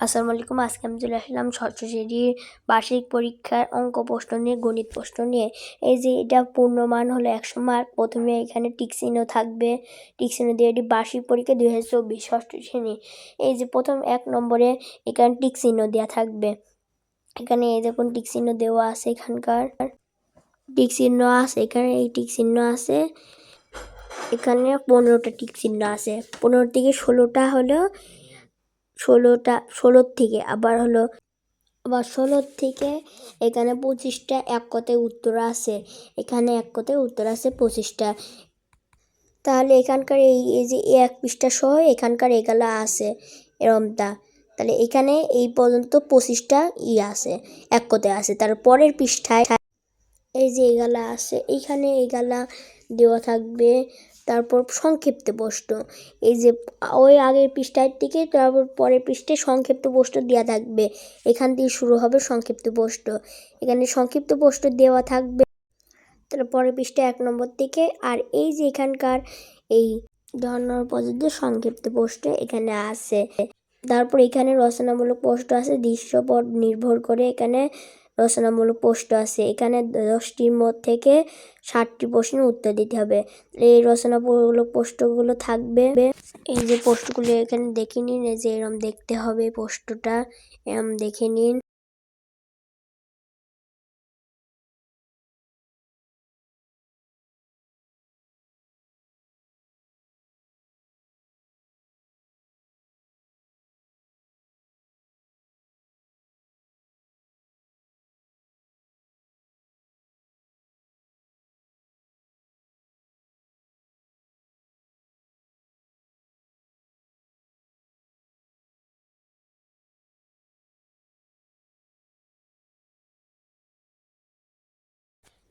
আসসালামু আলাইকুম, আজকে আমি চলে আসলাম ষষ্ঠ শ্রেণির বার্ষিক পরীক্ষার অঙ্ক প্রশ্ন নিয়ে, গণিত প্রশ্ন নিয়ে। এই যে এটা পূর্ণমান হলো একশো মার্ক, প্রথমে এখানে টিকচিহ্ন থাকবে। টিকচিহ্ন দিয়ে এটি বার্ষিক পরীক্ষা দুই হাজার চব্বিশ ষষ্ঠ শ্রেণি এই যে প্রথম এক নম্বরে এখানে টিকচিহ্ন দেওয়া থাকবে। এখানে এই দেখুন টিকচিহ্ন দেওয়া আছে এখানকার। টিকচিহ্ন আছে এখানে, এই টিকচিহ্ন আছে। এখানে পনেরোটা টিকচিহ্ন আছে। পনেরো থেকে ষোলোটা হলো ষোলোটা, ষোলোর থেকে, আবার হলো, আবার ষোলোর থেকে এখানে পঁচিশটা, এক কথায় উত্তর আছে। এখানে এক কথায় উত্তর আছে পঁচিশটা। তাহলে এখানকার এই এই যে এক পৃষ্ঠা সহ এখানকার এগুলো আছে, এরমটা। তাহলে এখানে এই পর্যন্ত পঁচিশটা ই আছে, এক কথায় আছে। তার পরের পৃষ্ঠায় এই যে এগুলা আছে এইখানে এগুলা দেওয়া থাকবে তারপর সংক্ষিপ্ত প্রশ্ন। এই যে, ওই আগের পৃষ্ঠার থেকে তারপর পরের পৃষ্ঠে সংক্ষিপ্ত প্রশ্ন দেওয়া থাকবে। এখান থেকে শুরু হবে সংক্ষিপ্ত প্রশ্ন। এখানে সংক্ষিপ্ত প্রশ্ন দেওয়া থাকবে। তারপরে পৃষ্ঠা এক নম্বর থেকে আর এই যে এখানকার এই ধর্নার পদ্ধতি সংক্ষিপ্ত প্রশ্ন এখানে আছে। তারপর এখানে রচনামূলক প্রশ্ন আছে। দৃশ্যপট নির্ভর করে এখানে রচনামূলক প্রশ্ন আছে। এখানে দশটির মধ্যে থেকে ষাটটি প্রশ্নের উত্তর দিতে হবে। এই রচনামূলক প্রশ্নগুলো থাকবে। এই যে প্রশ্নগুলো এখানে দেখে নিন, এই যে এরম দেখতে হবে প্রশ্নটা। এরম দেখে নিন।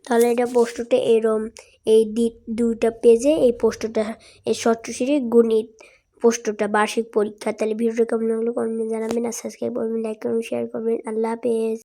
তাহলে এটা প্রশ্নটা এরম। এই দুইটা পেজে এই পোস্টটা এই ষষ্ঠশ্রী গণিত পোস্টটা বার্ষিক পরীক্ষা। তাহলে ভিডিওটা কেমন লাগল কমেন্টে জানাবেন আর সাবস্ক্রাইব করবেন লাইক করবেন শেয়ার করবেন। আল্লাহ হাফেজ।